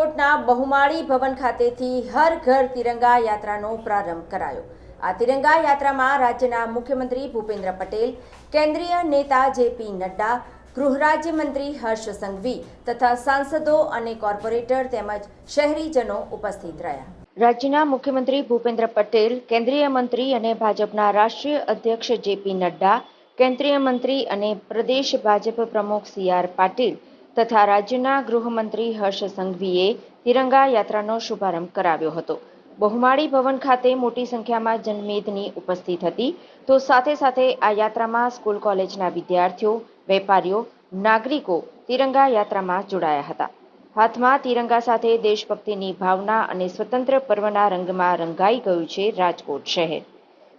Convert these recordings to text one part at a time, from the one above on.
રાજકોટના બહુમાળી ભવન ખાતેથી હર ઘર તિરંગા યાત્રાનો પ્રારંભ કરાયો. આ તિરંગા યાત્રામાં રાજ્યના મુખ્યમંત્રી ભૂપેન્દ્ર પટેલ, કેન્દ્રીય નેતા જેપી નડ્ડા, ગૃહરાજ્યમંત્રી હર્ષ સંઘવી તથા સાંસદો અને કોર્પોરેટર તેમજ શહેરીજનો ઉપસ્થિત રહ્યા. રાજ્યના મુખ્યમંત્રી ભૂપેન્દ્ર પટેલ, કેન્દ્રીય મંત્રી અને ભાજપના રાષ્ટ્રીય અધ્યક્ષ જેપી નડ્ડા, કેન્દ્રીય મંત્રી અને પ્રદેશ ભાજપ પ્રમુખ સી આર પાટીલ તથા રાજ્યના ગૃહમંત્રી હર્ષ સંઘવીએ તિરંગા યાત્રાનો શુભારંભ કરાવ્યો હતો. બહુમાળી ભવન ખાતે મોટી સંખ્યામાં જનમેદની ઉપસ્થિત હતી. તો સાથે સાથે આ યાત્રામાં સ્કૂલ કોલેજના વિદ્યાર્થીઓ, વેપારીઓ, નાગરિકો તિરંગા યાત્રામાં જોડાયા હતા. હાથમાં તિરંગા સાથે દેશભક્તિની ભાવના અને સ્વતંત્ર પર્વના રંગમાં રંગાઈ ગયું છે રાજકોટ શહેર.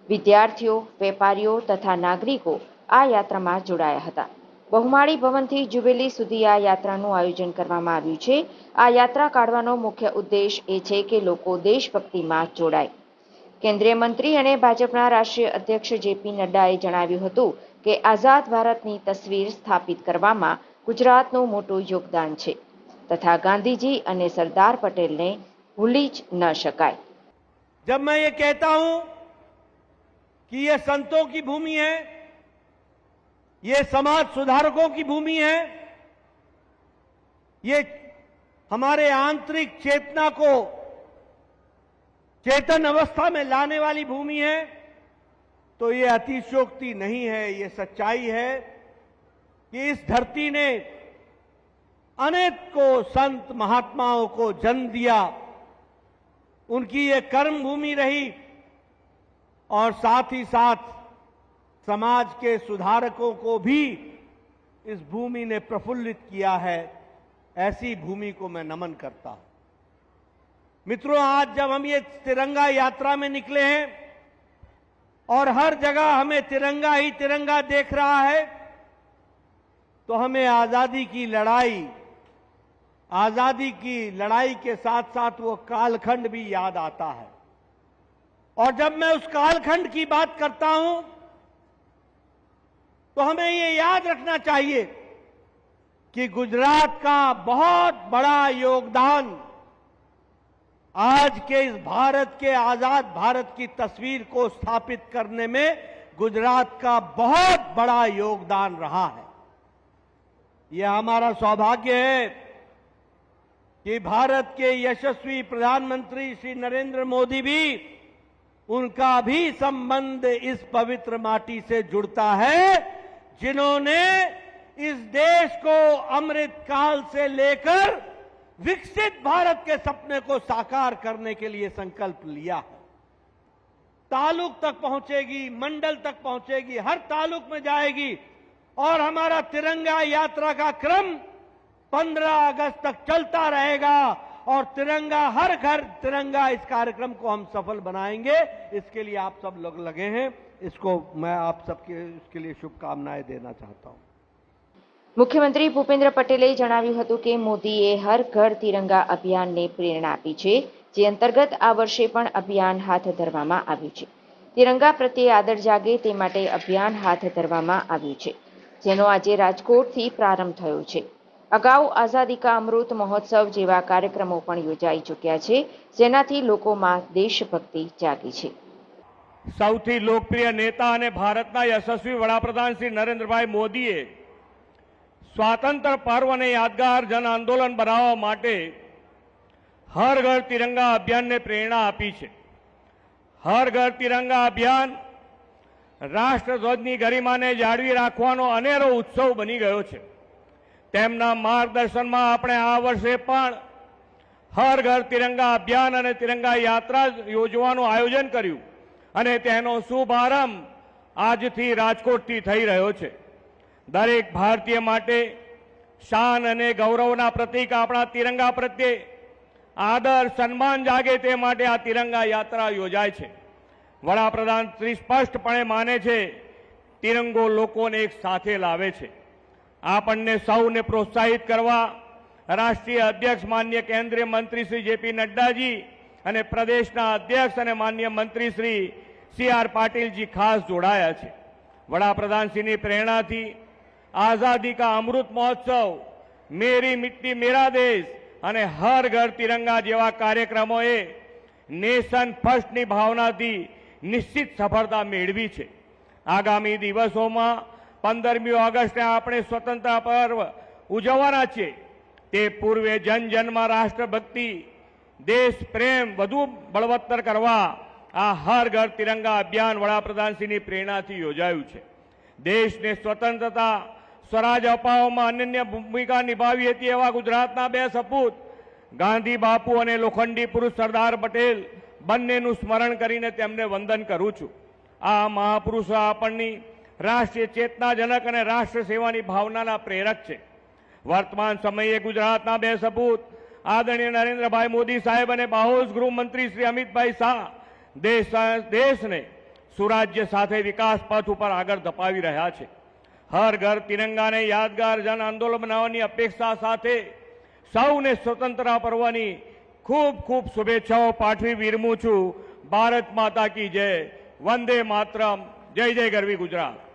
વિદ્યાર્થીઓ, વેપારીઓ તથા નાગરિકો આ યાત્રામાં જોડાયા હતા. બહુમાળી ભવનથી જુબેલી સુધી આ યાત્રાનું આયોજન કરવામાં આવ્યું છે આ યાત્રા કાઢવાનો મુખ્ય ઉદ્દેશ એ છે કે લોકો દેશભક્તિમાં જોડાય કેન્દ્રીય મંત્રી અને ભાજપના રાષ્ટ્રીય અધ્યક્ષ જેપી નડ્ડાએ જણાવ્યું હતું કે આઝાદ ભારતની તસવીર સ્થાપિત કરવામાં ગુજરાતનું મોટું યોગદાન છે તથા ગાંધીજી અને સરદાર પટેલને ભૂલી જ ન શકાય जब मैं ये कहता हूं कि ये संतों की भूमि है ये समाज सुधारकों की भूमि है। ये हमारे आंतरिक चेतना को चेतन अवस्था में लाने वाली भूमि है। तो ये अतिशोक्ति नहीं है, ये सच्चाई है कि इस धरती ने अनेक को संत महात्माओं को जन्म दिया। उनकी ये कर्म भूमि रही और साथ ही साथ समाज के सुधारकों को भी इस भूमि ने प्रफुल्लित किया है, ऐसी भूमि को मैं नमन करता हूँ। मित्रों, आज जब हम ये तिरंगा यात्रा में निकले हैं, और हर जगह हमें तिरंगा ही तिरंगा देख रहा है तो हमें आज़ादी की लड़ाई, आज़ादी की लड़ाई के साथ साथ वो कालखंड भी याद आता है। और जब मैं उस कालखंड की बात करता हूँ तो हमें ये याद रखना चाहिए कि गुजरात का बहुत बड़ा योगदान आज के इस भारत के आज़ाद भारत की तस्वीर को स्थापित करने में गुजरात का बहुत बड़ा योगदान रहा है। यह हमारा सौभाग्य है कि भारत के यशस्वी प्रधानमंत्री श्री नरेंद्र मोदी भी उनका भी संबंध इस पवित्र माटी से जुड़ता है। जिन्होंने इस देश को अमृत काल से लेकर विकसित भारत के सपने को साकार करने के लिए संकल्प लिया है। तालुक तक पहुंचेगी, मंडल तक पहुंचेगी, हर तालुक में जाएगी और हमारा तिरंगा यात्रा का क्रम 15 अगस्त तक चलता रहेगा और तिरंगा, हर घर तिरंगा इस कार्यक्रम को हम सफल बनाएँगे। इसके लिए आप सब लोग लगे हैं। इसको मैं आप सबके इसके लिए शुभकामनाएं देना चाहता हूं મુખ્યમંત્રી ભૂપેન્દ્ર પટેલે જણાવ્યું હતું કે મોદીએ હર ઘર તિરંગા અભિયાનને પ્રેરણા આપી છે જે અંતર્ગત આ વર્ષે પણ અભિયાન હાથ ધરવામાં આવ્યું છે તિરંગા પ્રત્યે આદર જાગે તે માટે અભિયાન હાથ ધરવામાં આવ્યું છે જેનો આજે રાજકોટથી પ્રારંભ થયો છે અગાઉ આઝાદી કા અમૃત મહોત્સવ જેવા કાર્યક્રમો પણ યોજાઈ ચૂક્યા છે જેનાથી લોકોમાં દેશભક્તિ જાગી છે સૌથી લોકપ્રિય નેતા અને ભારતના યશસ્વી વડાપ્રધાન શ્રી નરેન્દ્રભાઈ મોદીએ સ્વાતંત્ર પર્વને યાદગાર જન આંદોલન બનાવવા માટે હર ઘર તિરંગા અભિયાનને પ્રેરણા આપી છે. હર ઘર તિરંગા અભિયાન રાષ્ટ્રધ્વજની ગરિમાને જાળવી રાખવાનો અનેરો ઉત્સવ બની ગયો છે. તેમના માર્ગદર્શનમાં આપણે આ વર્ષે પણ હર ઘર તિરંગા અભિયાન અને તિરંગા યાત્રા યોજવાનું આયોજન કર્યું. અને તેનો શુભારંભ આજથી રાજકોટથી થઈ રહ્યો છે. દરેક ભારતીય માટે શાન અને ગૌરવના પ્રતીક આપણા તિરંગા પ્રત્યે આદર, સન્માન જાગે તે માટે આ તિરંગા યાત્રા યોજાય છે. વડાપ્રધાન શ્રી સ્પષ્ટપણે માને છે, તિરંગો લોકોને એક સાથે લાવે છે. આપણને સૌને પ્રોત્સાહિત કરવા રાષ્ટ્રીય અધ્યક્ષ, માન્ય કેન્દ્રીય મંત્રી શ્રી જેપી નડ્ડાજી અને પ્રદેશના અધ્યક્ષ અને માન્ય મંત્રી શ્રી સી આર પાટીલજી ખાસ જોડાયા છે. વડાપ્રધાનશ્રીની પ્રેરણાથી આઝાદી કા અમૃત મહોત્સવ, મેરી મિટ્ટી મેરા દેશ અને હર ઘર તિરંગા જેવા કાર્યક્રમોએ નેશન ફર્સ્ટની ભાવનાથી નિશ્ચિત સફળતા મેળવી છે. આગામી દિવસોમાં પંદરમી ઓગસ્ટે આપણે સ્વતંત્રતા પર્વ ઉજવવાના છીએ તે પૂર્વે જન જનમાં રાષ્ટ્રભક્તિ દેશ, પ્રેમ વધુ બળવત્તર કરવા આ હર ઘર તિરંગા અભિયાન વડાપ્રધાનશ્રીની પ્રેરણાથી યોજાયું છે. દેશને સ્વતંત્રતા, સ્વરાજ અપાવવામાં અનન્ય ભૂમિકા નિભાવી હતી એવા ગુજરાતના બે સપૂત, ગાંધી બાપુ અને લોખંડી પુરુષ સરદાર પટેલ, બંનેનું સ્મરણ કરીને તેમને વંદન કરું છું. આ મહાપુરુષો આપણની રાષ્ટ્રીય ચેતનાજનક અને રાષ્ટ્ર સેવાની ભાવનાના પ્રેરક છે. વર્તમાન સમયે ગુજરાતના બે સપૂત આદરણીય નરેન્દ્રભાઈ મોદી સાહેબ અને બાહોશ ગૃહમંત્રી શ્રી અમિતભાઈ શાહ દેશ દેશને સુરાજ્ય સાથે વિકાસ પથ ઉપર આગળ ધપાવી રહ્યા છે. હર ઘર તિરંગાને યાદગાર જન આંદોલન બનાવવાની અપેક્ષા સાથે સૌને સ્વતંત્રતા પર્વની ખૂબ ખૂબ શુભેચ્છાઓ પાઠવી વિરમું છું. ભારત માતા કી જય. વંદે માતરમ. જય જય ગરવી ગુજરાત.